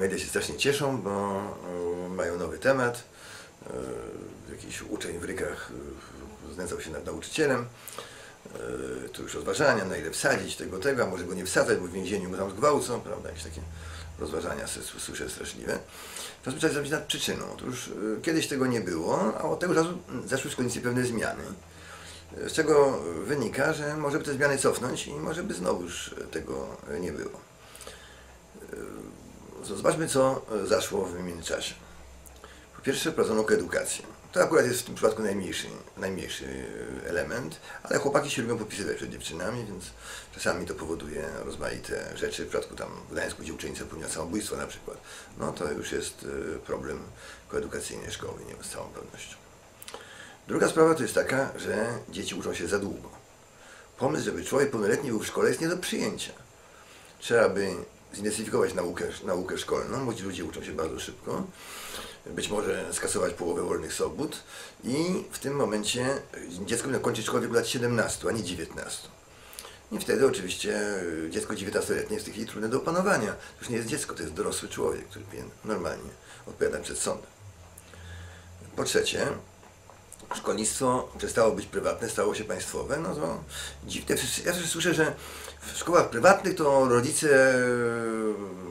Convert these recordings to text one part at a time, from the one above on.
media się strasznie cieszą, bo y, mają nowy temat. Y, Jakiś uczeń w rykach y, znęcał się nad nauczycielem. Tu już rozważania, na ile wsadzić tego, tego, a może go nie wsadzać, bo w więzieniu go tam zgwałcą, prawda, jakieś takie rozważania słyszę straszliwe. To trzeba zrobić nad przyczyną. Otóż kiedyś tego nie było, a od tego mm, zaszły w szkolnictwie pewne zmiany. Z czego wynika, że może by te zmiany cofnąć i może by znowuż tego nie było. Zobaczmy, co zaszło w międzyczasie. Po pierwsze, prowadzono edukację. To akurat jest w tym przypadku najmniejszy, najmniejszy element, ale chłopaki się lubią podpisywać przed dziewczynami, więc czasami to powoduje rozmaite rzeczy. W przypadku tam w Gdańsku, gdzie uczennica popełniła samobójstwo na przykład, no to już jest y, problem koedukacyjny szkoły, nie z całą pewnością. Druga sprawa to jest taka, że dzieci uczą się za długo. Pomysł, żeby człowiek pełnoletni był w szkole jest nie do przyjęcia. Trzeba by zintensyfikować naukę, naukę szkolną, bo ci ludzie uczą się bardzo szybko. Być może skasować połowę wolnych sobot i w tym momencie dziecko powinno kończyć szkołę w wieku lat 17, a nie 19. I wtedy oczywiście dziecko 19-letnie jest w tej chwili trudne do opanowania. To już nie jest dziecko, to jest dorosły człowiek, który normalnie odpowiadać przed sądem. Po trzecie, szkolnictwo przestało być prywatne, stało się państwowe, no to dziwne. Ja też słyszę, że w szkołach prywatnych to rodzice e,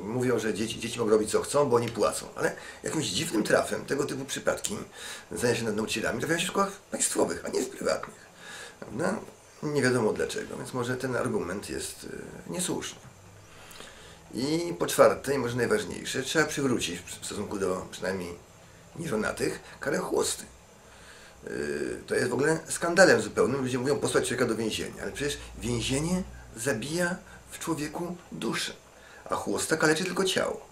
mówią, że dzieci, dzieci mogą robić co chcą, bo oni płacą. Ale jakimś dziwnym trafem tego typu przypadki zajęcia się nad nauczycielami trafiają się w szkołach państwowych, a nie w prywatnych. Prawda? Nie wiadomo dlaczego, więc może ten argument jest e, niesłuszny. I po czwarte, i może najważniejsze, trzeba przywrócić w stosunku do przynajmniej nieżonatych karę chłosty. Yy, to jest w ogóle skandalem zupełnym. Ludzie mówią posłać człowieka do więzienia, ale przecież więzienie zabija w człowieku duszę, a chłosta kaleczy tylko ciało.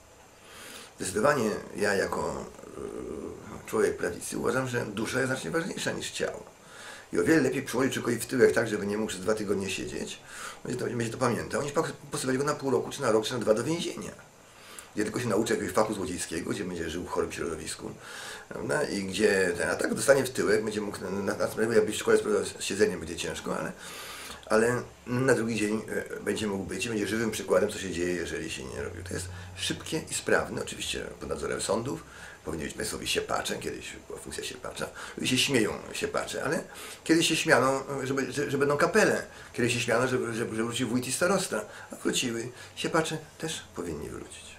Zdecydowanie ja jako yy, człowiek prawicy uważam, że dusza jest znacznie ważniejsza niż ciało. I o wiele lepiej przyłożyć człowiekowi w tyłek tak, żeby nie mógł przez dwa tygodnie siedzieć, będzie to, będzie to pamiętał, niż posyłać go na pół roku, czy na rok, czy na dwa do więzienia gdzie tylko się nauczy jakiegoś fachu złodziejskiego, gdzie będzie żył w chorym środowisku, prawda? I gdzie ten atak dostanie w tyłek, będzie mógł na, na, na w szkole z siedzeniem będzie ciężko, ale, ale na drugi dzień e, będzie mógł być i będzie żywym przykładem, co się dzieje, jeżeli się nie robi. To jest szybkie i sprawne, oczywiście pod nadzorem sądów, powinni być państwowi siepacze, kiedyś była funkcja siepacza. Ludzie się śmieją siepacze, ale kiedyś się śmiano, że, że, że będą kapele. Kiedyś się śmiano, że, że, że wróci wójt i starosta, a wróciły. Siepacze też powinni wrócić.